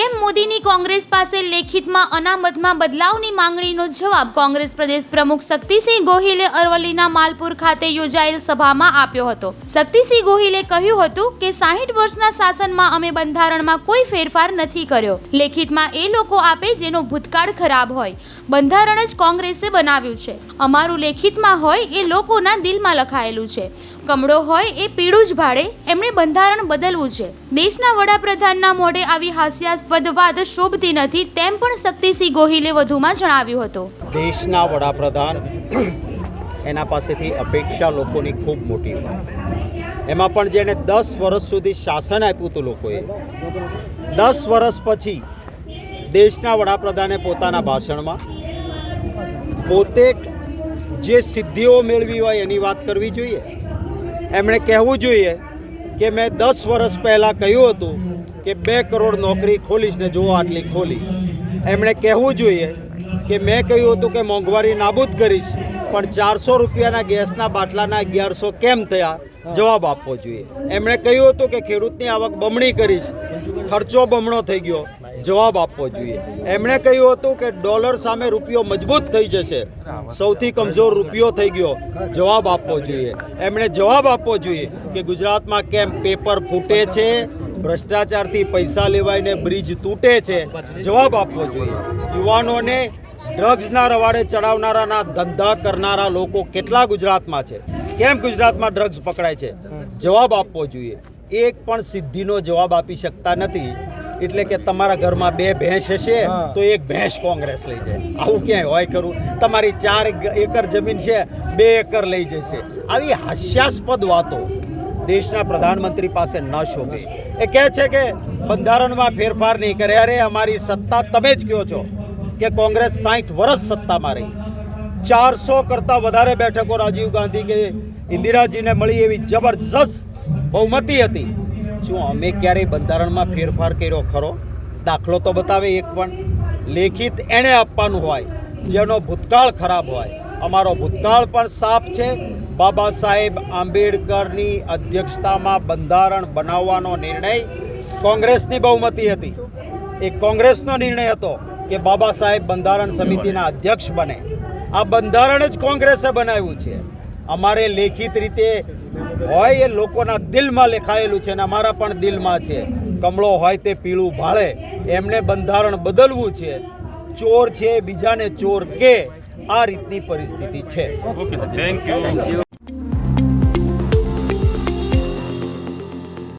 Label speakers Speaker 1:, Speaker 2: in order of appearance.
Speaker 1: PM મોદીની કોંગ્રેસ પાસે લેખિતમાં અનામતમાં બદલાવની માંગણીનો જવાબ કોંગ્રેસ પ્રદેશ પ્રમુખ શક્તિસિંહ ગોહિલે અરવલ્લીના માલપુર ખાતે યોજાયેલ સભામાં આપ્યો હતો. શક્તિસિંહ ગોહિલે કહ્યું હતું કે સાહીઠ વર્ષના શાસનમાં અમે બંધારણમાં કોઈ ફેરફાર નથી કર્યો. લેખિતમાં એ લોકો આપે જેનો ભૂતકાળ ખરાબ હોય. બંધારણ જ કોંગ્રેસે બનાવ્યું છે. અમારું લેખિતમાં હોય એ લોકોના દિલમાં લખાયેલું છે. કમળો હોય એ પીળું જ ભાડે એમણે બંધારણ બદલવું છે. દેશના વડાપ્રધાનના મોઢે આવી હાસ્યાસ્પદ વાત શોભતી નથી તેમ પણ શક્તિસિંહ ગોહિલે વધુમાં જણાવ્યું હતું.
Speaker 2: દેશના વડાપ્રધાન એના પાસેથી અપેક્ષા લોકોની ખૂબ મોટી હોય એમાં પણ જેને દસ વર્ષ સુધી શાસન આપ્યું હતું લોકોએ, દસ વર્ષ પછી દેશના વડાપ્રધાને પોતાના ભાષણમાં પોતે જે સિદ્ધિઓ મેળવી હોય એની વાત કરવી જોઈએ. એમણે કહેવું જોઈએ કે મેં દસ વર્ષ પહેલાં કહ્યું હતું કે બે કરોડ નોકરી ખોલીશ ને જુઓ આટલી ખોલી. એમણે કહેવું જોઈએ કે મેં કહ્યું હતું કે મોંઘવારી નાબૂદ કરીશ, પણ ચારસો રૂપિયાના ગેસના બાટલાના અગિયારસો કેમ થયા? જવાબ આપવો જોઈએ. એમણે કહ્યું હતું કે ખેડૂતની આવક બમણી કરીશ. ખર્ચો બમણો થઈ ગયો. જવાબ આપવો જોઈએ. એમણે કહ્યું હતું કે ડોલર સામે રૂપિયો મજબૂત થઈ જશે. સૌથી કમજોર રૂપિયો થઈ ગયો. જવાબ આપવો જોઈએ. એમણે જવાબ આપવો જોઈએ કે ગુજરાતમાં કેમ પેપર ફૂટે છે, ભ્રષ્ટાચારથી પૈસા લેવાઈને બ્રિજ તૂટે છે? જવાબ આપવો જોઈએ. યુવાનોને ડ્રગ્સના રવાડે ચડાવનારાના ધંધા કરનારા લોકો કેટલા ગુજરાતમાં છે? કેમ ગુજરાતમાં ડ્રગ્સ પકડાય છે? જવાબ આપવો જોઈએ. એક પણ સિદ્ધિનો જવાબ આપી શકતા નથી. એટલે કે તમારા ઘરમાં બે ભેંસ હશે તો એક ભેંસ કોંગ્રેસ લઈ જાય. આવું ક્યાંય હોય ખરું? તમારી ચાર એકર જમીન છે બે એકર લઈ જશે. આવી હાસ્યાસ્પદ વાતો દેશના પ્રધાનમંત્રી પાસે ન શોભે. એ કહે છે કે બંધારણમાં ફેરફાર નહીં કરે. અરે અમારી સત્તા તમે જ કહો છો કે કોંગ્રેસ સાઠ વર્ષ સત્તામાં રહી. ચારસો કરતાં વધારે બેઠકો રાજીવ ગાંધી કે ઇન્દિરાજીને મળી એવી જબરજસ્ત બહુમતી હતી. શું, અમે ક્યારેય બંધારણમાં ફેરફાર કર્યો ખરો? દાખલો તો બતાવે એક પણ. લેખિત એણે આપવાનું હોય, જેનો ભૂતકાળ ખરાબ હોય. અમારો ભૂતકાળ પણ સાફ છે. બાબા સાહેબ આંબેડકરની અધ્યક્ષતામાં બંધારણ બનાવવાનો નિર્ણય કોંગ્રેસની બહુમતી હતી. એ કોંગ્રેસનો નિર્ણય હતો કે બાબા સાહેબ બંધારણ સમિતિના અધ્યક્ષ બને. આ બંધારણ જ કોંગ્રેસે બનાવ્યું છે. અમારે લેખિત રીતે હોય એ લોકોના દિલમાં લેખાયેલું છે અને અમારા પણ દિલમાં છે. કમળો હોય તે પીળું ભાળે. એમને બંધારણ બદલવું છે. ચોર છે બીજાને ચોર કે આ રીતની પરિસ્થિતિ છે.
Speaker 3: Okay thank you